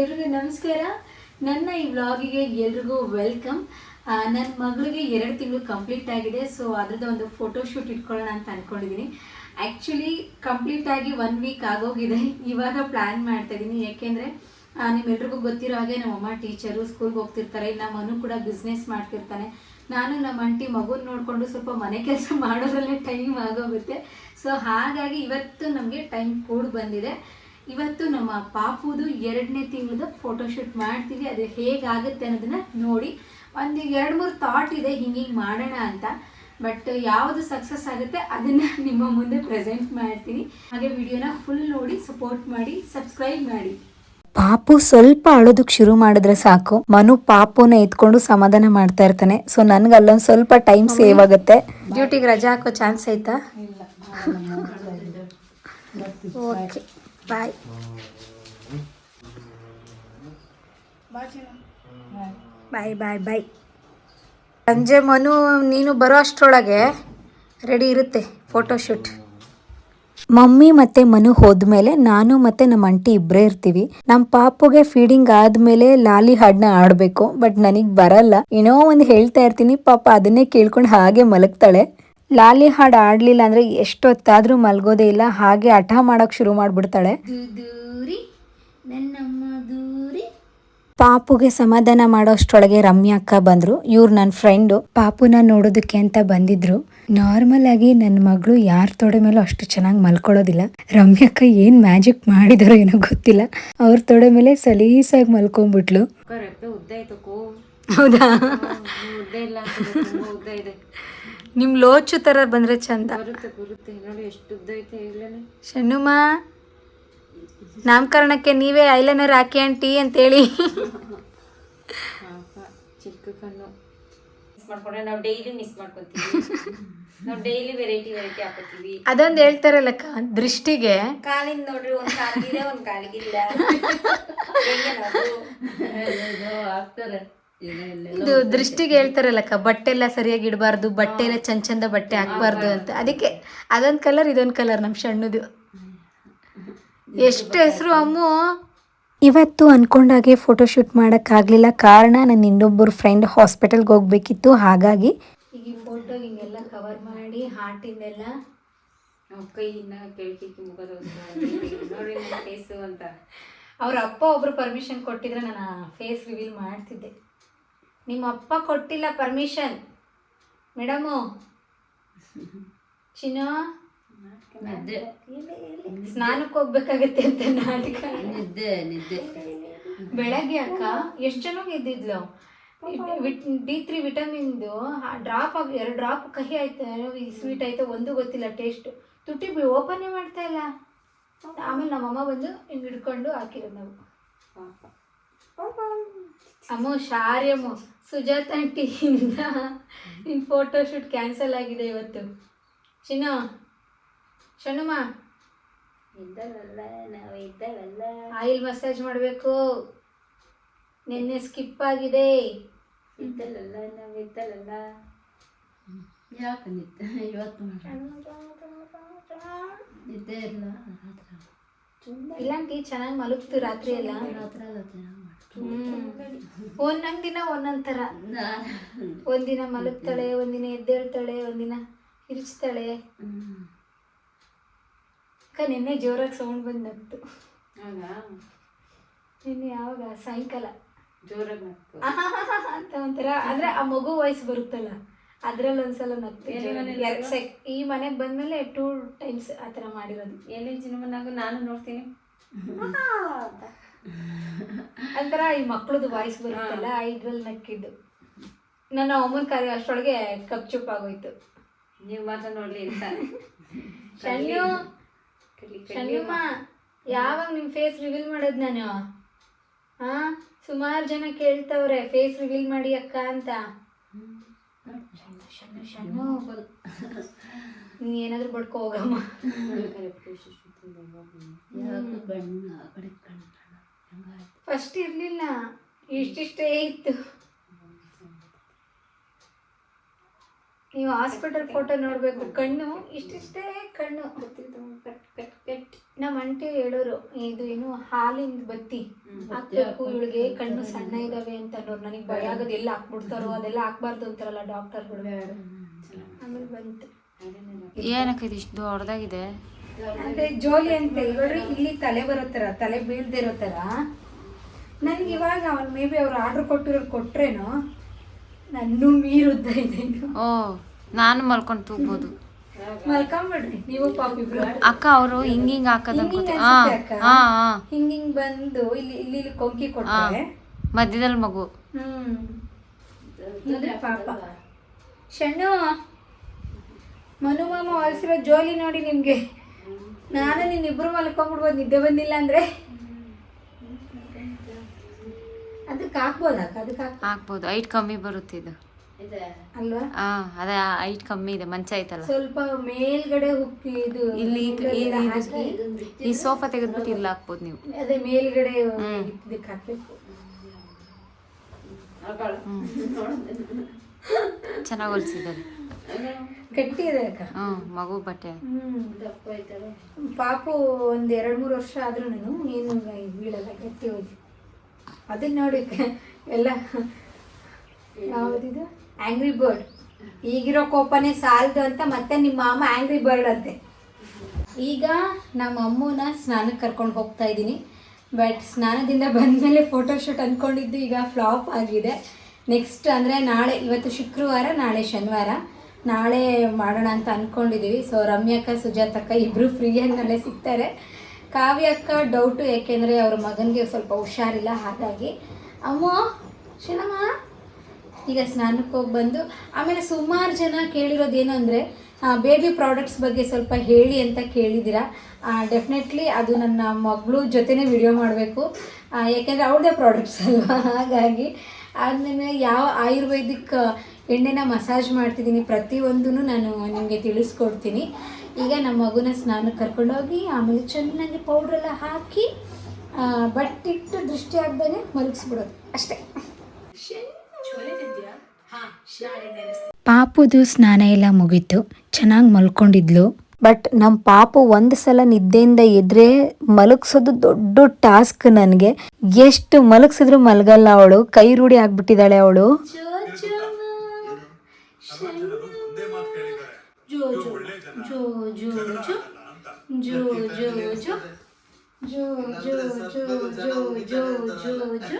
ಎಲ್ರಿಗೂ ನಮಸ್ಕಾರ. ನನ್ನ ಈ ವ್ಲಾಗಿಗೆ ಎಲ್ರಿಗೂ ವೆಲ್ಕಮ್ ನನ್ನ ಮಗಳಿಗೆ ಎರಡು ತಿಂಗಳು ಕಂಪ್ಲೀಟ್ ಆಗಿದೆ ಸೊ ಅದ್ರದ್ದು ಒಂದು ಫೋಟೋ ಶೂಟ್ ಇಟ್ಕೊಳ್ಳೋಣ ಅಂತ ಅಂದ್ಕೊಂಡಿದ್ದೀನಿ ಆ್ಯಕ್ಚುಲಿ ಕಂಪ್ಲೀಟ್ ಆಗಿ ಒನ್ ವೀಕ್ ಆಗೋಗಿದೆ. ಇವಾಗ ಪ್ಲ್ಯಾನ್ ಮಾಡ್ತಾ ಇದ್ದೀನಿ ಯಾಕೆಂದರೆ ನಿಮ್ಮೆಲ್ರಿಗೂ ಗೊತ್ತಿರೋ ಹಾಗೆ ನಮ್ಮಮ್ಮ ಟೀಚರು ಸ್ಕೂಲ್ಗೆ ಹೋಗ್ತಿರ್ತಾರೆ. ನಮ್ಮ ಮನು ಕೂಡ ಬಿಸ್ನೆಸ್ ಮಾಡ್ತಿರ್ತಾನೆ. ನಾನು ನಮ್ಮ ಅಂಟಿ ಮಗುನ ನೋಡಿಕೊಂಡು ಸ್ವಲ್ಪ ಮನೆ ಕೆಲಸ ಮಾಡೋದ್ರಲ್ಲೇ ಟೈಮ್ ಆಗೋಗುತ್ತೆ. ಸೊ ಹಾಗಾಗಿ ಇವತ್ತು ನಮಗೆ ಟೈಮ್ ಕೂಡ ಬಂದಿದೆ. ಇವತ್ತು ನಮ್ಮ ಪಾಪುದು ಎರಡನೇ ತಿಂಗಳದ ಫೋಟೋಶೂಟ್ ಮಾಡ್ತೀವಿ. ಅದು ಹೇಗಾಗುತ್ತೆ ಅನ್ನೋದನ್ನ ನೋಡಿ. ಒಂದು ಎರಡು ಮೂರು ಥಾಟ್ ಇದೆ ಹಿಂಗೆ ಹಿಂಗೆ ಮಾಡೋಣ ಅಂತ. ಬಟ್ ಯಾವುದು ಸಕ್ಸಸ್ ಆಗುತ್ತೆ ಅದನ್ನು ನಿಮ್ಮ ಮುಂದೆ ಪ್ರೆಸೆಂಟ್ ಮಾಡ್ತೀನಿ. ಹಾಗೆ ವಿಡಿಯೋನ ಫುಲ್ ನೋಡಿ ಸಪೋರ್ಟ್ ಮಾಡಿ ಸಬ್ಸ್ಕ್ರೈಬ್ ಮಾಡಿ. ಪಾಪು ಸ್ವಲ್ಪ ಅಳೋದಕ್ಕೆ ಶುರು ಮಾಡಿದ್ರೆ ಸಾಕು. ಮನು ಪಾಪುನ ಎತ್ಕೊಂಡು ಸಮಾಧಾನ ಮಾಡ್ತಾ ಇರ್ತಾನೆ. ಸೊ ನನ್ಗೆ ಅಲ್ಲೊಂದು ಸ್ವಲ್ಪ ಟೈಮ್ ಸೇವ್ ಆಗುತ್ತೆ. ಡ್ಯೂಟಿಗೆ ರಜಾ ಹಾಕೋ ಚಾನ್ಸ್ ಆಯ್ತಾ ಓಕೆ ಬಾಯ್ ಬಾಯ್ ಬಾಯ್ ಬಾಯ್ ಸಂಜೆ ಮನು, ನೀನು ಬರೋ ಅಷ್ಟರೊಳಗೆ ರೆಡಿ ಇರುತ್ತೆ ಫೋಟೋಶೂಟ್ ಮಮ್ಮಿ ಮತ್ತೆ ಮನು ಹೋದ್ಮೇಲೆ ನಾನು ಮತ್ತೆ ನಮ್ಮ ಅಂಟಿ ಇಬ್ಬರೇ ಇರ್ತೀವಿ. ನಮ್ಮ ಪಾಪುಗೆ ಫೀಡಿಂಗ್ ಆದ್ಮೇಲೆ ಲಾಲಿ ಹಾಡನ್ನ ಆಡಬೇಕು ಬಟ್ ನನಗೆ ಬರಲ್ಲ. ಏನೋ ಒಂದು ಹೇಳ್ತಾ ಇರ್ತೀನಿ, ಪಾಪ ಅದನ್ನೇ ಕೇಳ್ಕೊಂಡು ಹಾಗೆ ಮಲಗ್ತಾಳೆ. ಲಾಲಿ ಹಾಡು ಆಡ್ಲಿಲ್ಲ ಅಂದ್ರೆ ಎಷ್ಟೊತ್ತಾದ್ರೂ ಮಲ್ಗೋದೇ ಇಲ್ಲ. ಹಾಗೆ ಹಠ ಮಾಡಕ್ ಶುರು ಮಾಡ್ಬಿಡ್ತಾಳೆ. ಪಾಪುಗೆ ಸಮಾಧಾನ ಮಾಡೋಷ್ಟೊಳಗೆ ರಮ್ಯಾ ಅಕ್ಕ ಬಂದ್ರು. ಇವ್ರು ನನ್ನ ಫ್ರೆಂಡು. ಪಾಪುನ ನೋಡೋದಕ್ಕೆ ಅಂತ ಬಂದಿದ್ರು. ನಾರ್ಮಲ್ ಆಗಿ ನನ್ನ ಮಗಳು ಯಾರ ತೊಡೆ ಮೇಲೂ ಅಷ್ಟು ಚೆನ್ನಾಗಿ ಮಲ್ಕೊಳ್ಳೋದಿಲ್ಲ. ರಮ್ಯಾ ಅಕ್ಕ ಏನ್ ಮ್ಯಾಜಿಕ್ ಮಾಡಿದಾರೋ ಏನೋ ಗೊತ್ತಿಲ್ಲ. ಅವ್ರ ತೊಡೆ ಮೇಲೆ ಸಲೀಸಾಗಿ ಮಲ್ಕೊಂಡ್ಬಿಟ್ಲು ಹೌದಾ? ನಿಮ್ ಲೋಚು ತರ ಬಂದ್ರೆ ಚಂದ. ಬರುತ್ತೆ ಬರುತ್ತೆ. ನೋಡಿ ಎಷ್ಟು ಉದ್ದ ಐತೆ ಹೇಳನೆ ಶಣ್ಣುಮ ನಾಮಕರಣಕ್ಕೆ ನೀವೇ ಐಲೈನರ್ ಹಾಕಿ ಆಂಟಿ ಅಂತೇಳಿ. ಪಾಪ ಚಿಕ್ಕ ಕಣ್ಣು. ಮಿಸ್ ಮಾಡ್ಕೊಂಡ್ರೆ ನಾವು ಡೈಲಿ ಮಿಸ್ ಮಾಡ್ಕೊತೀವಿ. ನಾವು ಡೈಲಿ ವೆರೈಟಿ ವೆರೈಟಿ ಹಾಕೋತೀವಿ. ಅದೊಂದು ಹೇಳ್ತಾರಲ್ಲಕ್ಕ ದೃಷ್ಟಿಗೆ. ಕಾಲಿಂದ ನೋಡ್ರಿ ಒಂದ್ ಕಾಲಿಗಿದೆ ಒಂದ್ ಕಾಲಿಗಿಲ್ಲ ಹೆಂಗೆ ನಾವು ಹಾಕ್ತಾರೆ ಇದು ದೃಷ್ಟಿಗೆ ಹೇಳ್ತಾರಲ್ಲಕ್ಕ ಬಟ್ಟೆ ಎಲ್ಲ ಸರಿಯಾಗಿ ಇಡಬಾರ್ದು ಬಟ್ಟೆ ಎಲ್ಲ ಚಂದ ಚಂದ ಬಟ್ಟೆ ಹಾಕ್ಬಾರ್ದು ಅಂತ. ಅದಕ್ಕೆ ಅದೊಂದು ಕಲರ್ ಇದೊಂದು ಕಲರ್ ನಮ್ಮ ಸಣ್ಣದು ಎಷ್ಟು ಹೆಸರು ಅಮ್ಮು? ಇವತ್ತು ಅನ್ಕೊಂಡಾಗೆ ಫೋಟೋ ಶೂಟ್ ಮಾಡೋಕ್ಕಾಗಲಿಲ್ಲ. ಕಾರಣ ನನ್ನ ಇನ್ನೊಬ್ಬರು ಫ್ರೆಂಡ್ ಹಾಸ್ಪಿಟಲ್ಗೆ ಹೋಗ್ಬೇಕಿತ್ತು. ಹಾಗಾಗಿ ಈಗ ಈ ಫೋಟೋ ಹಿಂಗೆಲ್ಲ ಕವರ್ ಮಾಡಿ ಹಾರ್ಟಿಂದೆಲ್ಲ ಕೈಯಿಂದ ಕೆಳಕಿಕ್ಕಿ ಮುಖದ ನೋಡಿ ನನ್ನ ಫೇಸು ಅಂತ. ಅವ್ರ ಅಪ್ಪ ಒಬ್ರು ಪರ್ಮಿಷನ್ ಕೊಟ್ಟಿದ್ರೆ ನಾನು ಫೇಸ್ ರಿವೀಲ್ ಮಾಡ್ತಿದ್ದೆ. ನಿಮ್ಮ ಅಪ್ಪ ಕೊಟ್ಟಿಲ್ಲ ಪರ್ಮಿಷನ್ ಮೇಡಮು. ಚಿನ್ನ. ಸ್ನಾನಕ್ಕೆ ಹೋಗ್ಬೇಕಾಗತ್ತೆ ಅಂತ ನಾಟಕ. ನಿದ್ದೆ ನಿದ್ದೆ. ಬೆಳಗ್ಗೆ ಅಕ್ಕ ಎಷ್ಟು ಚೆನ್ನಾಗಿ ಇದ್ದಿದ್ಲು ಡಿ ತ್ರೀ ವಿಟಮಿನ್ದು ಡ್ರಾಪ್ ಆಗಿ ಎರಡು ಡ್ರಾಪ್ ಕಹಿ ಆಯ್ತು ಸ್ವೀಟ್ ಆಯ್ತು ಒಂದು ಗೊತ್ತಿಲ್ಲ ಟೇಸ್ಟ್ ತುಟಿ ಓಪನ್ ಮಾಡ್ತಾ ಇಲ್ಲ. ಆಮೇಲೆ ನಮ್ಮಮ್ಮ ಬಂದು ಹಿಂಗೆ ಹಿಡ್ಕೊಂಡು ಹಾಕಿರೋದು ನಾವು. ಅಮ್ಮ ಶಾರಿ ಅಮ್ಮ ಸುಜಾತ ಆಂಟಿಯಿಂದ ನಿನ್ನ ಫೋಟೋ ಶೂಟ್ ಕ್ಯಾನ್ಸಲ್ ಆಗಿದೆ ಇವತ್ತು. ಚಿನ್ನ ಶಣ್ಣಮ್ಮ ಇದ್ದವಲ್ಲ ನಾವು ಇದ್ದವಲ್ಲ. ಆಯಿಲ್ ಮಸಾಜ್ ಮಾಡಬೇಕು. ನಿನ್ನೆ ಸ್ಕಿಪ್ ಆಗಿದೆ. ಇದ್ದಲ್ಲ ನಾವು ಇದ್ದಲ್ಲ ಯಾಕೆ ನಿದ್ದೆ? ಇವತ್ತು ನಿದ್ದೆ ಇಲ್ಲ. ಇಲ್ಲಾಂಟಿ ಚೆನ್ನಾಗಿ ಮಲಗ್ತು ರಾತ್ರಿ ಎಲ್ಲ. ರಾತ್ರಿ ಒಂದೊಂದ್ ದಿನ ಒಂದೊಂದ್ ಥರ. ಒಂದಿನ ಮಲಗ್ತಾಳೆ ಒಂದಿನ ಎದ್ದೇಳ್ತಾಳೆ ಒಂದಿನ ಹಿರಿಚ್ತಾಳೆ ಅಕ್ಕ ನಿನ್ನೆ ಜೋರಾಗಿ ಸೌಂಡ್ ಬಂದು ನಗ್ತು ನಿನ್ನೆ ಯಾವಾಗ? ಸಾಯಂಕಾಲ. ಜೋರಾಗಿ ಅಂತ ಒಂಥರ. ಅಂದ್ರೆ ಆ ಮಗು ವಯಸ್ಸು ಬರುತ್ತಲ್ಲ ಅದ್ರಲ್ಲಿ ಒಂದ್ಸಲ ನಗ್ತು ಎಲ್ಲಿ ಮನೇಲಿ ಎರಡ್ ಸೆಕ್ ಈ ಮನೆಗೆ ಬಂದ್ಮೇಲೆ ಟೂ ಟೈಮ್ಸ್ ಆತರ ಮಾಡಿರೋದು. ಎಲ್ಲಿ ಚಿನ್ನಮನಾಗ ನಾನು ನೋಡ್ತೀನಿ. ಒಂಥರ ಈ ಮಕ್ಳದ್ದು ವಾಯ್ಸ್ ಬರುತ್ತಲ್ಲ ಇದ್ರಲ್ಲಿ ನಕ್ಕಿದ್ದು. ನನ್ನ ಅಮ್ಮನ ಕಾರ್ಯ ಅಷ್ಟೊಳಗೆ ಕಪ್ ಚುಪ್ ಆಗೋಯ್ತು. ನೀವು ಮಾತ್ರ ನೋಡ್ಲಿ ಅಂತ. ಶನ್ಯು ಶನ್ಯುಮ್ಮ ಯಾವಾಗ ನಿಮ್ಮ ಫೇಸ್ ರಿವೀಲ್ ಮಾಡೋದು ನಾನು? ಹಾ ಸುಮಾರು ಜನ ಕೇಳ್ತವ್ರೆ ಫೇಸ್ ರಿವೀಲ್ ಮಾಡಿ ಅಕ್ಕ ಅಂತ. ನೀ ಏನಾದ್ರು ಬಡ್ಕೊ ಹೋಗಮ್ಮ. ಫಸ್ಟ್ ಇರ್ಲಿಲ್ಲ ಇಷ್ಟಿಷ್ಟೇ ಇತ್ತು ನೀವು ಹಾಸ್ಪಿಟಲ್ ಫೋಟೋ ನೋಡಬೇಕು ಕಣ್ಣು ಇಷ್ಟಿಷ್ಟೇ ಕಣ್ಣು ಕಟ್ ಕಟ್ ಕಟ್ ನಮ್ಮ ಅಂಟಿ ಹೇಳೋರು ಇದು ಏನು ಹಾಲಿಂದ ಬತ್ತಿ ಹಾಕ್ಬೇಕು ಇವಳಿಗೆ ಕಣ್ಣು ಸಣ್ಣ ಇದಾವೆ ಅಂತ ಅನ್ನೋರು ನನಗೆ ಭಯ ಆಗೋದು ಎಲ್ಲ ಹಾಕ್ಬಿಡ್ತಾರೋ ಅದೆಲ್ಲ ಹಾಕ್ಬಾರ್ದು ಅಂತಾರಲ್ಲ ಡಾಕ್ಟರ್ಗಳು ಆಮೇಲೆ ಬಂತು ಏನಕ್ಕೆ ಇಷ್ಟು ದೊಡ್ಡದಾಗಿದೆ ಅದೇ ಜೋಲಿ ಅಂತ ಇವರು ಇಲ್ಲಿ ತಲೆ ಬರೋ ಥರ ತಲೆ ಬೀಳ್ದಿರೋ ಥರ ನನಗೆ ಇವಾಗ ಅವ್ನು ಮೇ ಬಿ ಅವ್ರು ಆರ್ಡರ್ ಕೊಟ್ಟಿರೋರು ಕೊಟ್ರೇನೋ ನನ್ನ ಮೀರುದ್ದ ಇದೆ. ಓ ನಾನು ಮಲ್ಕೊಂಡು ತೂಗ್ಬೋದು. ಮಲ್ಕೊಂಬಿಡ್ರಿ ನೀವು ಪಾಪ ಇಬ್ರು. ಅಕ್ಕ ಅವರು ಹಿಂಗ್ ಹಿಂಗ್ ಹಾಕದ ಹಿಂಗ್ ಹಿಂಗ್ ಬಂದು ಇಲ್ಲಿ ಇಲ್ಲಿ ಇಲ್ಲಿ ಕೊಂಕಿ ಕೊಡ್ತಾರೆ ಮಧ್ಯದಲ್ಲಿ ಮಗು. ಹ್ಮ್. ಪಾಪ. ಶಣ್ಣು ಮನು ಮಾಮ ಹೊಲ್ಸಿರೋ ಜೋಲಿ ನೋಡಿ ನಿಮ್ಗೆ. ನಾನು ನಿನ್ನಿಬ್ರು ಮಲ್ಕೊಂಡ್ಬಿಡ್ಬೋದು ನಿದ್ದೆ ಬಂದಿಲ್ಲ ಅಂದ್ರೆ? ಅದಕ್ಕೆ ಹಾಕ್ಬೋದಕ್ಕ ಅದಕ್ಕೆ ಹಾಕ್ ಹಾಕ್ಬೋದು. ಹೈಟ್ ಕಮ್ಮಿ ಬರುತ್ತೆ ಇದು. ಅಲ್ವಾ? ಹಾ ಅದೇ ಹೈಟ್ ಕಮ್ಮಿ ಇದೆ ಮಂಚ ಐತಲ್ಲ. ಸ್ವಲ್ಪ ಮೇಲ್ಗಡೆ ಹುಕ್ಕಿ ಇದು ಇಲ್ಲಿ ಈ- ಈ- ಈ ಸೋಫಾ ತೆಗೆದ್ಬಿಟ್ಟು ಇಲ್ಲಿ ಹಾಕ್ಬೋದು ನೀವು. ಅದೇ ಮೇಲ್ಗಡೆ. ಇದಕ್ಕೆ ಹಾಕ್ಬೇಕು. ಚೆನ್ನಾಗಿ ಹೊಲ್ಸಿದ್ದಾರೆ. ಗಟ್ಟಿ ಇದೆ ಅಕ್ಕ. ಮಗು ಬಟ್ಟೆ. ಪಾಪು ಒಂದ್ ಎರಡ್ ಮೂರು ವರ್ಷ ಆದ್ರೂ ಏನು ಬೀಳಲ್ಲ ಗಟ್ಟಿ ಹೋಗಿ. ಅದನ್ನ ನೋಡಿ ಎಲ್ಲ ಯಾವ್ದಿದು? ಆಂಗ್ರಿ ಬರ್ಡ್ ಈಗಿರೋ ಕೋಪನೇ ಸಾಲದು ಅಂತ ಮತ್ತೆ ನಿಮ್ಮ ಮಾಮ ಆಂಗ್ರಿ ಬರ್ಡ್ ಅಂತೆ. ಈಗ ನಮ್ಮ ಅಮ್ಮನ ಸ್ನಾನಕ್ಕೆ ಕರ್ಕೊಂಡು ಹೋಗ್ತಾ ಇದ್ದೀನಿ. ಬಟ್ ಸ್ನಾನದಿಂದ ಬಂದಮೇಲೆ ಫೋಟೋಶೂಟ್ ಅಂದ್ಕೊಂಡಿದ್ದು ಈಗ ಫ್ಲಾಪ್ ಆಗಿದೆ. ನೆಕ್ಸ್ಟ್ ಅಂದರೆ ನಾಳೆ ಇವತ್ತು ಶುಕ್ರವಾರ ನಾಳೆ ಶನಿವಾರ. ನಾಳೆ ಮಾಡೋಣ ಅಂತ ಅಂದ್ಕೊಂಡಿದ್ದೀವಿ ಸೊ ರಮ್ಯಕ್ಕ ಸುಜಾತಕ್ಕ ಇಬ್ಬರು ಫ್ರೀ ನಾಳೆ ಸಿಗ್ತಾರೆ. ಕಾವ್ಯಕ್ಕ ಡೌಟು ಏಕೆಂದರೆ ಅವ್ರ ಮಗನಿಗೆ ಸ್ವಲ್ಪ ಹುಷಾರಿಲ್ಲ, ಹಾಗಾಗಿ. ಅಮ್ಮ ಶನಮ್ಮ ಈಗ ಸ್ನಾನಕ್ಕೆ ಹೋಗಿ ಬಂದು, ಆಮೇಲೆ ಸುಮಾರು ಜನ ಕೇಳಿರೋದೇನು ಅಂದರೆ ಬೇಬಿ ಪ್ರಾಡಕ್ಟ್ಸ್ ಬಗ್ಗೆ ಸ್ವಲ್ಪ ಹೇಳಿ ಅಂತ ಕೇಳಿದ್ದೀರಾ. ಡೆಫಿನೆಟ್ಲಿ ಅದು ನನ್ನ ಮಗಳು ಜೊತೆನೇ ವಿಡಿಯೋ ಮಾಡಬೇಕು. ಯಾಕೆಂದರೆ ಅವ್ರದ್ದೇ ಪ್ರಾಡಕ್ಟ್ಸ್ ಅಲ್ವಾ? ಹಾಗಾಗಿ. ಆಮೇಲೆ ಯಾವ ಆಯುರ್ವೇದಿಕ್ ಎಣ್ಣೆನ ಮಸಾಜ್ ಮಾಡ್ತಿದ್ದೀನಿ. ಪ್ರತಿಯೊಂದೂ ನಾನು ನಿಮಗೆ ತಿಳಿಸ್ಕೊಡ್ತೀನಿ. ಈಗ ನಮ್ಮ ಮಗುನ ಸ್ನಾನಕ್ಕೆ ಕರ್ಕೊಂಡೋಗಿ ಆಮೇಲೆ ಚೆನ್ನಾಗಿ ಪೌಡ್ರೆಲ್ಲ ಹಾಕಿ ಬಟ್ಟಿಟ್ಟು ದೃಷ್ಟಿ ಆಗ್ದಾಗೆ ಮಲಗಿಸ್ಬಿಡೋದು. ಅಷ್ಟೇ. ಪಾಪುದು ಸ್ನಾನ ಎಲ್ಲ ಮುಗೀತು. ಚೆನ್ನಾಗಿ ಮಲ್ಕೊಂಡಿದ್ಲು. ಬಟ್ ನಮ್ಮ ಪಾಪು ಒಂದು ಸಲ ನಿದ್ದೆಯಿಂದ ಎದ್ರೆ ಮಲಗಿಸೋದು ದೊಡ್ಡ ಟಾಸ್ಕ್ ನನಗೆ. ಎಷ್ಟು ಮಲಗಿಸಿದ್ರು ಮಲಗಲ್ಲ ಅವಳು. ಕೈ ರೂಢಿ ಆಗ್ಬಿಟ್ಟಿದ್ದಾಳೆ ಅವಳು. ಜೋಜೋ ಜೋಜೋ ಜೋಜೋ ಜೋಜೋ ಜೋಜೋ ಜೋಜೋ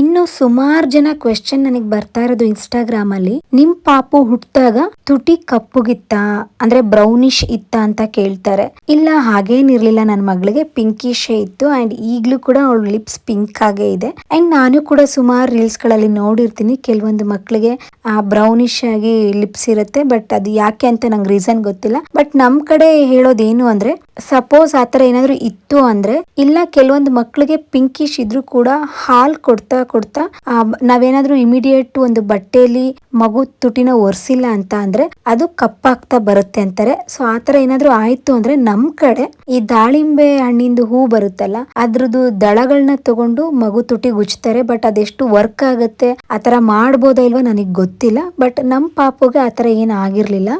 ಇನ್ನು ಸುಮಾರು ಜನ ಕ್ವೆಶ್ಚನ್ ನನಗೆ ಬರ್ತಾ ಇರೋದು ಇನ್ಸ್ಟಾಗ್ರಾಮ್ ಅಲ್ಲಿ. ನಿಮ್ ಪಾಪು ಹುಟ್ಟಿದಾಗ ತುಟಿ ಕಪ್ಪುಗಿತ್ತ, ಅಂದ್ರೆ ಬ್ರೌನಿಶ್ ಇತ್ತ ಅಂತ ಕೇಳ್ತಾರೆ. ಇಲ್ಲ ಹಾಗೇನಿರ್ಲಿಲ್ಲ ನನ್ನ ಮಗಳಿಗೆ ಪಿಂಕಿಶೇ ಇತ್ತು ಅಂಡ್ ಈಗ್ಲೂ ಕೂಡ ಅವಳ ಲಿಪ್ಸ್ ಪಿಂಕ್ ಆಗೇ ಇದೆ. ಅಂಡ್ ನಾನು ಕೂಡ ಸುಮಾರು ರೀಲ್ಸ್ಗಳಲ್ಲಿ ನೋಡಿರ್ತೀನಿ. ಕೆಲವೊಂದು ಮಕ್ಕಳಿಗೆ ಆ ಬ್ರೌನಿಶ್ ಆಗಿ ಲಿಪ್ಸ್ ಇರುತ್ತೆ ಬಟ್ ಅದು ಯಾಕೆ ಅಂತ ನಂಗೆ ರೀಸನ್ ಗೊತ್ತಿಲ್ಲ. ಬಟ್ ನಮ್ ಕಡೆ ಹೇಳೋದೇನು ಅಂದ್ರೆ ಸಪೋಸ್ ಆತರ ಏನಾದ್ರು ಇತ್ತು ಅಂದ್ರೆ, ಇಲ್ಲ, ಕೆಲವೊಂದು ಮಕ್ಕಳಿಗೆ ಪಿಂಕಿಶ್ ಇದ್ರು ಕೂಡ ಹಾಲ್ ಕೊಡ್ತಾ ಕೊಡ್ತಾ ಆ, ನಾವೇನಾದ್ರೂ ಇಮಿಡಿಯೇಟ್ ಒಂದು ಬಟ್ಟೆಯಲ್ಲಿ ಮಗು ತುಟಿನ ಒರೆಸಿಲ್ಲ ಅಂತ ಅಂದ್ರೆ ಅದು ಕಪ್ಪಾಗ್ತಾ ಬರುತ್ತೆ ಅಂತಾರೆ. ಸೊ ಆತರ ಏನಾದ್ರೂ ಆಯ್ತು ಅಂದ್ರೆ ನಮ್ ಕಡೆ ಈ ದಾಳಿಂಬೆ ಹಣ್ಣಿಂದು ಹೂ ಬರುತ್ತಲ್ಲ ಅದ್ರದ್ದು ದಳಗಳನ್ನ ತಗೊಂಡು ಮಗು ತುಟಿ ಉಜ್ತಾರೆ ಬಟ್ ಅದೆಷ್ಟು ವರ್ಕ್ ಆಗುತ್ತೆ ಆತರ ಮಾಡ್ಬೋದಾ ಇಲ್ವಾ ನನಗೆ ಗೊತ್ತಿಲ್ಲ. ಬಟ್ ನಮ್ ಪಾಪುಗೆ ಆತರ ಏನ್ ಆಗಿರ್ಲಿಲ್ಲ.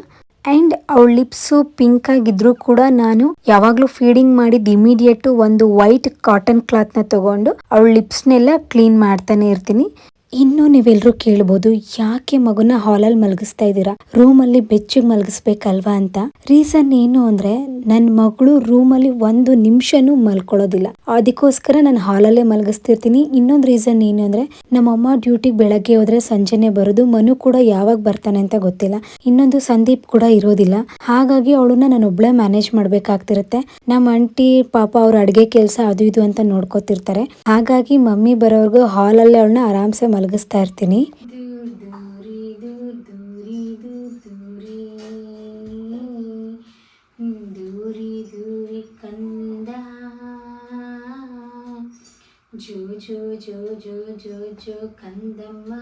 ಅಂಡ್ ಅವಳ ಲಿಪ್ಸ್ ಪಿಂಕ್ ಆಗಿದ್ರು ಕೂಡ ನಾನು ಯಾವಾಗ್ಲೂ ಫೀಡಿಂಗ್ ಮಾಡಿದ ಇಮಿಡಿಯೇಟ್ ಒಂದು ವೈಟ್ ಕಾಟನ್ ಕ್ಲಾತ್ನ ತಗೊಂಡು ಅವಳ ಲಿಪ್ಸ್ನೆಲ್ಲ ಕ್ಲೀನ್ ಮಾಡ್ತಾನೆ ಇರ್ತೀನಿ. ಇನ್ನು ನೀವೆಲ್ಲರೂ ಕೇಳ್ಬೋದು ಯಾಕೆ ಮಗುನ ಹಾಲಲ್ಲಿ ಮಲಗಿಸ್ತಾ ಇದ್ದೀರಾ? ರೂಮಲ್ಲಿ ಬೆಚ್ಚಗೆ ಮಲಗಿಸ್ಬೇಕಲ್ವಾ ಅಂತ. ರೀಸನ್ ಏನು ಅಂದ್ರೆ ನನ್ನ ಮಗಳು ರೂಮಲ್ಲಿ ಒಂದು ನಿಮಿಷನೂ ಮಲ್ಕೊಳ್ಳೋದಿಲ್ಲ. ಅದಕ್ಕೋಸ್ಕರ ನಾನು ಹಾಲಲ್ಲೇ ಮಲಗಿಸ್ತಿರ್ತೀನಿ. ಇನ್ನೊಂದು ರೀಸನ್ ಏನು ಅಂದ್ರೆ ನಮ್ಮಮ್ಮ ಡ್ಯೂಟಿಗೆ ಬೆಳಗ್ಗೆ ಹೋದ್ರೆ ಸಂಜೆನೆ ಬರೋದು. ಮನು ಕೂಡ ಯಾವಾಗ ಬರ್ತಾನೆ ಅಂತ ಗೊತ್ತಿಲ್ಲ. ಇನ್ನೊಂದು ಸಂದೀಪ್ ಕೂಡ ಇರೋದಿಲ್ಲ. ಹಾಗಾಗಿ ಅವಳನ್ನ ನಾನು ಒಬ್ಳೆ ಮ್ಯಾನೇಜ್ ಮಾಡ್ಬೇಕಾಗ್ತಿರುತ್ತೆ. ನಮ್ಮ ಆಂಟಿ, ಪಾಪ ಅವ್ರ ಅಡುಗೆ ಕೆಲಸ ಅದು ಇದು ಅಂತ ನೋಡ್ಕೋತಿರ್ತಾರೆ. ಹಾಗಾಗಿ ಮಮ್ಮಿ ಬರೋವರೆಗೂ ಹಾಲಲ್ಲೇ ಅವಳನ್ನ ಆರಾಮ್ಸೆ ಮಲಗಿಸ್ತಾ ಇರ್ತೀನಿ. ಜೋ ಜೋ ಜೋ ಜೋ ಜೋ ಜೋ ಕಂದಮ್ಮ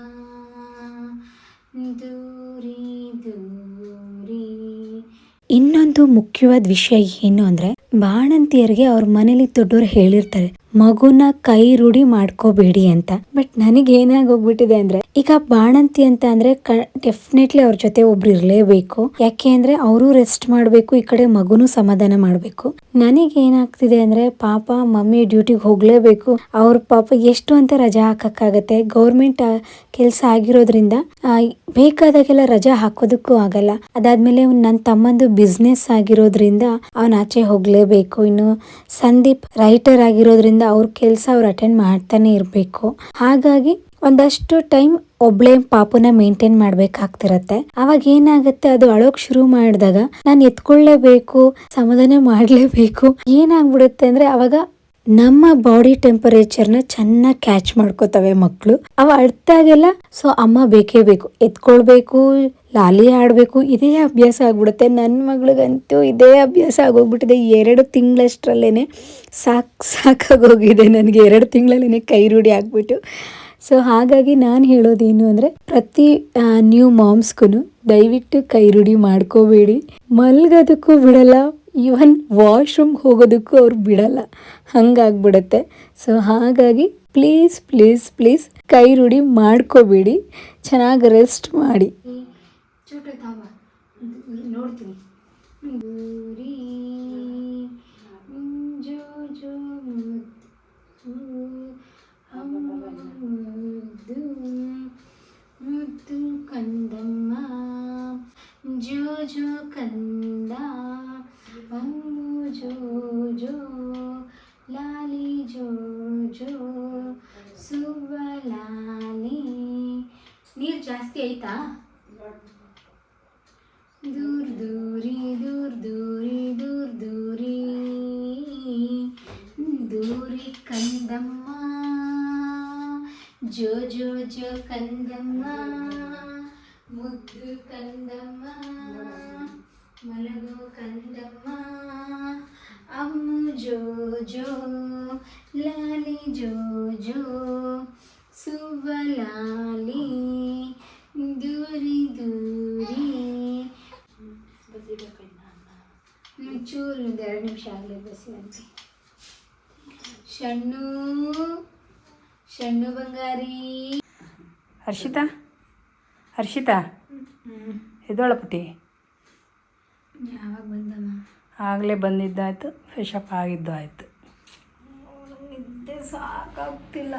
ಇನ್ನೊಂದು ಮುಖ್ಯವಾದ ವಿಷಯ ಏನು ಅಂದ್ರೆ ಬಾಣಂತಿಯರಿಗೆ ಅವ್ರ ಮನೇಲಿ ದೊಡ್ಡವರು ಹೇಳಿರ್ತಾರೆ. ಮಗುನ ಕೈ ರೂಢಿ ಮಾಡ್ಕೋಬೇಡಿ ಅಂತ. ಬಟ್ ನನಗೆ ಏನಾಗೋಗ್ಬಿಟ್ಟಿದೆ ಅಂದ್ರೆ, ಈಗ ಬಾಣಂತಿ ಅಂತ ಅಂದ್ರೆ ಡೆಫಿನೆಟ್ಲಿ ಅವ್ರ ಜೊತೆ ಒಬ್ರು ಇರಲೇಬೇಕು. ಯಾಕೆ ಅಂದ್ರೆ ಅವರು ರೆಸ್ಟ್ ಮಾಡಬೇಕು, ಈ ಕಡೆ ಮಗುನು ಸಮಾಧಾನ ಮಾಡಬೇಕು. ನನಗೆ ಏನಾಗ್ತಿದೆ ಅಂದ್ರೆ ಪಾಪ ಮಮ್ಮಿ ಡ್ಯೂಟಿಗೆ ಹೋಗ್ಲೇಬೇಕು. ಅವ್ರ ಪಾಪ ಎಷ್ಟು ಅಂತ ರಜಾ ಹಾಕಕ್ಕಾಗತ್ತೆ. ಗೌರ್ಮೆಂಟ್ ಕೆಲಸ ಆಗಿರೋದ್ರಿಂದ ಬೇಕಾದಾಗೆಲ್ಲ ರಜಾ ಹಾಕೋದಕ್ಕೂ ಆಗಲ್ಲ. ಅದಾದ್ಮೇಲೆ ನನ್ನ ತಮ್ಮಂದು ಬಿಸ್ನೆಸ್ ಆಗಿರೋದ್ರಿಂದ, ಅವನ ಆಚೆ ಹೋಗ್ಲೇಬೇಕು. ಇನ್ನು ಸಂದೀಪ್ ರೈಟರ್ ಆಗಿರೋದ್ರಿಂದ ಅವ್ರ ಕೆಲಸ ಅವ್ರು ಅಟೆಂಡ್ ಮಾಡ್ತಾನೆ ಇರಬೇಕು. ಹಾಗಾಗಿ ಒಂದಷ್ಟು ಟೈಮ್ ಒಬ್ಳೆ ಪಾಪುನ ಮೇಂಟೈನ್ ಮಾಡ್ಬೇಕಾಗ್ತಿರತ್ತೆ. ಅವಾಗ ಏನಾಗುತ್ತೆ, ಅದು ಅಳೋಕ್ ಶುರು ಮಾಡಿದಾಗ ನಾನು ಎತ್ಕೊಳ್ಳೇಬೇಕು, ಸಮಾಧಾನ ಮಾಡ್ಲೇಬೇಕು, ಏನಾಗ್ಬಿಡುತ್ತೆ ಅಂದ್ರೆ ಅವಾಗ ನಮ್ಮ ಬಾಡಿ ಟೆಂಪರೇಚರ್ನ ಚೆನ್ನಾಗಿ ಕ್ಯಾಚ್ ಮಾಡ್ಕೋತವೆ ಮಕ್ಕಳು ಅವ ಅಳ್ತಾಗೆಲ್ಲ, ಸೊ, ಅಮ್ಮ ಬೇಕೇ ಬೇಕು. ಎತ್ಕೊಳ್ಬೇಕು ಲಾಲಿ ಆಡಬೇಕು, ಇದೇ ಅಭ್ಯಾಸ ಆಗ್ಬಿಡುತ್ತೆ. ನನ್ನ ಮಗಳಿಗಂತೂ ಇದೇ ಅಭ್ಯಾಸ ಆಗೋಗ್ಬಿಟ್ಟಿದೆ. ಎರಡು ತಿಂಗಳಷ್ಟರಲ್ಲೇ ಸಾಕು ಸಾಕಾಗೋಗಿದೆ ನನಗೆ. ಎರಡು ತಿಂಗಳಲ್ಲೇ ಕೈ ರೂಢಿ ಆಗ್ಬಿಟ್ಟು. ಸೊ, ಹಾಗಾಗಿ ನಾನು ಹೇಳೋದೇನು ಅಂದರೆ, ಪ್ರತಿ ನ್ಯೂ ಮಾಮ್ಸ್ಗೂ ದಯವಿಟ್ಟು ಕೈ ರೂಢಿ ಮಾಡ್ಕೋಬೇಡಿ. ಮಲ್ಗೋದಕ್ಕೂ ಬಿಡಲ್ಲ. ಈವನ್ ವಾಶ್ರೂಮ್ ಹೋಗೋದಕ್ಕೂ ಅವ್ರು ಬಿಡಲ್ಲ ಹಂಗಾಗ್ಬಿಡುತ್ತೆ ಸೊ ಹಾಗಾಗಿ ಪ್ಲೀಸ್ ಪ್ಲೀಸ್ ಪ್ಲೀಸ್ ಕೈ ರೂಢಿ ಮಾಡ್ಕೋಬೇಡಿ ಚೆನ್ನಾಗಿ ರೆಸ್ಟ್ ಮಾಡಿ ನೋಡ್ತೀನಿ ಜೋ ಜೋ ಮುದ್ದು ಮುದ್ದು ಮುದ್ದು ಕಂದಮ್ಮ ಜೋ ಜೋ ಕಂದ ಅಮ್ಮು ಜೋ ಜೋ ಲಾಲಿ ಜೋ ಜೋ ಸುವ್ವ ಲಾಲಿ ನೀರು ಜಾಸ್ತಿ ಆಯ್ತಾ ದೂರ ದೂರಿ ದೂರ ದೂರಿ ದೂರ ದೂರಿ ದೂರಿ ಕಂದಮ್ಮ ಜೋ ಜೋ ಜೋ ಕಂದಮ್ಮ ಮುದ್ದು ಕಂದಮ್ಮ ಮಲಗೋ ಕಂದಮ್ಮ ಅಮ್ಮು ಜೋ ಜೋ ಲಾಲಿ ಜೋ ಜೋ ಸುವ್ವ ಲಾಲಿ ದೂರಿ ದೂರಿ ಚೂರು ಒಂದು ಎರಡು ನಿಮಿಷ ಆಗಲಿ ಬಸಿವಂತೆ ಶಣ್ಣು ಶಣ್ಣು ಬಂಗಾರಿ. ಹರ್ಷಿತಾ? ಹರ್ಷಿತಾ? ಎದ್ದೋಳ ಪುಟ್ಟಿ ಯಾವಾಗ ಬಂದಮ್ಮ? ಆಗಲೇ ಬಂದಿದ್ದಾಯ್ತು ಫ್ರೆಶ್ ಅಪ್ ಆಗಿದ್ದು ಆಯಿತು ನಿದ್ದೆ ಸಾಕಾಗ್ತಿಲ್ಲ.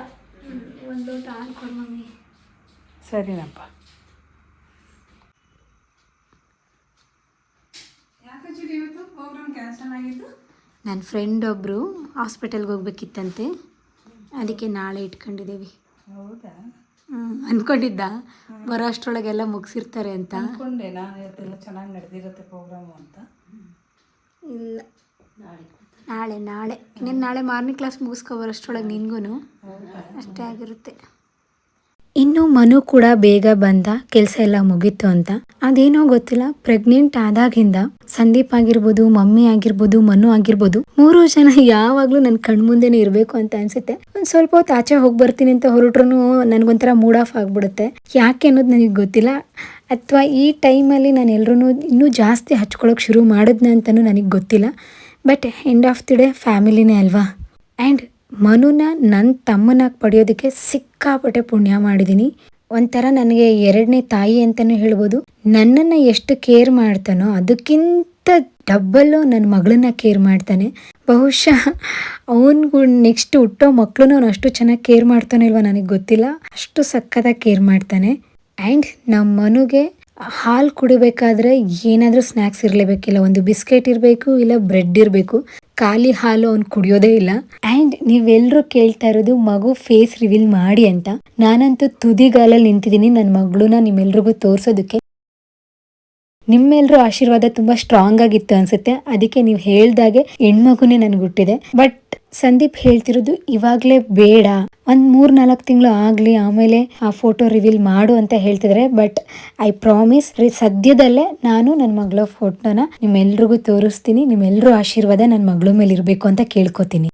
ಒಂದು ಲೋಟ ಹಾಲು ಕೊಡು ಮಮ್ಮಿ. ಸರಿನಪ್ಪ. ನನ್ನ ಫ್ರೆಂಡ್ ಒಬ್ಬರು ಹಾಸ್ಪಿಟಲ್ಗೆ ಹೋಗ್ಬೇಕಿತ್ತಂತೆ. ಅದಕ್ಕೆ ನಾಳೆ ಇಟ್ಕೊಂಡಿದ್ದೀವಿ ಅನ್ಕೊಂಡಿದ್ದ. ಬರೋ ಅಷ್ಟರೊಳಗೆಲ್ಲ ಮುಗಿಸಿರ್ತಾರೆ ಅಂತ. ಅಂದ್ಕೊಂಡೆ ನಾನು ಇವತ್ತೆಲ್ಲ ಚೆನ್ನಾಗಿ ನಡೆದಿರುತ್ತೆ ಪ್ರೋಗ್ರಾಮು ಅಂತ. ಇಲ್ಲ. ನಾಳೆ ನಾಳೆ ನೀನು ನಾಳೆ ಮಾರ್ನಿಂಗ್ ಕ್ಲಾಸ್ ಮುಗಿಸ್ಕೊ ಬರೋಷ್ಟ್ರೊಳಗೆ ನಿನ್ಗೂ ಅಷ್ಟೇ ಆಗಿರುತ್ತೆ. ಇನ್ನು ಮನು ಕೂಡ ಬೇಗ ಬಂದ ಕೆಲಸ ಎಲ್ಲ ಮುಗೀತು ಅಂತ. ಅದೇನೋ ಗೊತ್ತಿಲ್ಲ ಪ್ರೆಗ್ನೆಂಟ್ ಆದಾಗಿಂದ ಸಂದೀಪ್ ಆಗಿರ್ಬೋದು, ಮಮ್ಮಿ ಆಗಿರ್ಬೋದು, ಮನು ಆಗಿರ್ಬೋದು, ಮೂರು ಜನ ಯಾವಾಗ್ಲೂ ನನ್ನ ಕಣ್ಮುಂದೆನೆ ಇರಬೇಕು ಅಂತ ಅನ್ಸುತ್ತೆ. ಒಂದ್ ಸ್ವಲ್ಪ ಹೊತ್ತು ಆಚೆ ಹೋಗಿ ಬರ್ತೀನಿ ಅಂತ ಹೊರಟ್ರು ನನಗೊಂಥರ ಮೂಡ್ ಆಫ್ ಆಗ್ಬಿಡುತ್ತೆ. ಯಾಕೆ ಅನ್ನೋದು ನನಗೆ ಗೊತ್ತಿಲ್ಲ. ಅಥವಾ ಈ ಟೈಮಲ್ಲಿ ನಾನು ಎಲ್ರೂ ಇನ್ನೂ ಜಾಸ್ತಿ ಹಚ್ಕೊಳಕ್ ಶುರು ಮಾಡಿದ್ನ ಅಂತಲೂ ನನಗೆ ಗೊತ್ತಿಲ್ಲ. But end of the day ಫ್ಯಾಮಿಲಿನೇ ಅಲ್ವಾ? ಆ್ಯಂಡ್ ಮನುನ ನನ್ನ ತಮ್ಮನಾಗಿ ಪಡೆಯೋದಕ್ಕೆ ಸಿಕ್ಕಾಪಟ್ಟೆ ಪುಣ್ಯ ಮಾಡಿದ್ದೀನಿ ಒಂಥರ ನನಗೆ ಎರಡನೇ ತಾಯಿ ಅಂತಲೂ ಹೇಳ್ಬೋದು. ನನ್ನನ್ನು ಎಷ್ಟು ಕೇರ್ ಮಾಡ್ತಾನೋ ಅದಕ್ಕಿಂತ ಡಬ್ಬಲ್ಲು ನನ್ನ ಮಗಳನ್ನ ಕೇರ್ ಮಾಡ್ತಾನೆ. ಬಹುಶಃ ಅವನಿಗೂ ನೆಕ್ಸ್ಟ್ ಹುಟ್ಟೋ ಮಕ್ಕಳು ಅವನು ಅಷ್ಟು ಚೆನ್ನಾಗಿ ಕೇರ್ ಮಾಡ್ತಾನೆ ಇಲ್ವೋ ನನಗೆ ಗೊತ್ತಿಲ್ಲ. ಅಷ್ಟು ಸಕ್ಕತ್ತಾಗಿ ಕೇರ್ ಮಾಡ್ತಾನೆ. ಆ್ಯಂಡ್ ನಮ್ಮ ಮನುಗೆ ಹಾಲು ಕುಡಿಬೇಕಾದ್ರೆ ಏನಾದರೂ ಸ್ನ್ಯಾಕ್ಸ್ ಇರಲೇಬೇಕಿಲ್ಲ ಒಂದು ಬಿಸ್ಕೆಟ್ ಇರಬೇಕು, ಇಲ್ಲ ಬ್ರೆಡ್ ಇರಬೇಕು. ಖಾಲಿ ಹಾಲು ಅವ್ನು ಕುಡಿಯೋದೇ ಇಲ್ಲ. ಆ್ಯಂಡ್ ನೀವೆಲ್ಲರೂ ಕೇಳ್ತಾ ಇರೋದು ಮಗು ಫೇಸ್ ರಿವೀಲ್ ಮಾಡಿ ಅಂತ. ನಾನಂತೂ ತುದಿಗಾಲಲ್ಲಿ ನಿಂತಿದ್ದೀನಿ ನನ್ನ ಮಗಳನ್ನ ನಿಮ್ಮೆಲ್ರಿಗೂ ತೋರಿಸೋದಕ್ಕೆ. ನಿಮ್ಮೆಲ್ಲರೂ ಆಶೀರ್ವಾದ ತುಂಬ ಸ್ಟ್ರಾಂಗ್ ಆಗಿತ್ತು ಅನ್ಸುತ್ತೆ. ಅದಕ್ಕೆ ನೀವು ಹೇಳ್ದಾಗೆ ಹೆಣ್ಮಗುನೇ ನನಗೆ ಹುಟ್ಟಿದೆ. ಬಟ್ ಸಂದೀಪ್ ಹೇಳ್ತಿರೋದು ಇವಾಗ್ಲೇ ಬೇಡ. ಒಂದು ಮೂರು ನಾಲ್ಕು ತಿಂಗಳು ಆಗಲಿ, ಆಮೇಲೆ ಆ ಫೋಟೋ ರಿವೀಲ್ ಮಾಡು ಅಂತ ಹೇಳ್ತಿದ್ರೆ. ಬಟ್ ಐ ಪ್ರಾಮಿಸ್ ಸದ್ಯದಲ್ಲೇ ನಾನು ನನ್ನ ಮಗಳ ಫೋಟೋನ ನಿಮ್ಮೆಲ್ರಿಗೂ ತೋರಿಸ್ತೀನಿ. ನಿಮ್ಮೆಲ್ಲರೂ ಆಶೀರ್ವಾದ ನನ್ನ ಮಗಳ ಮೇಲೆ ಇರಬೇಕು ಅಂತ ಕೇಳ್ಕೊತೀನಿ.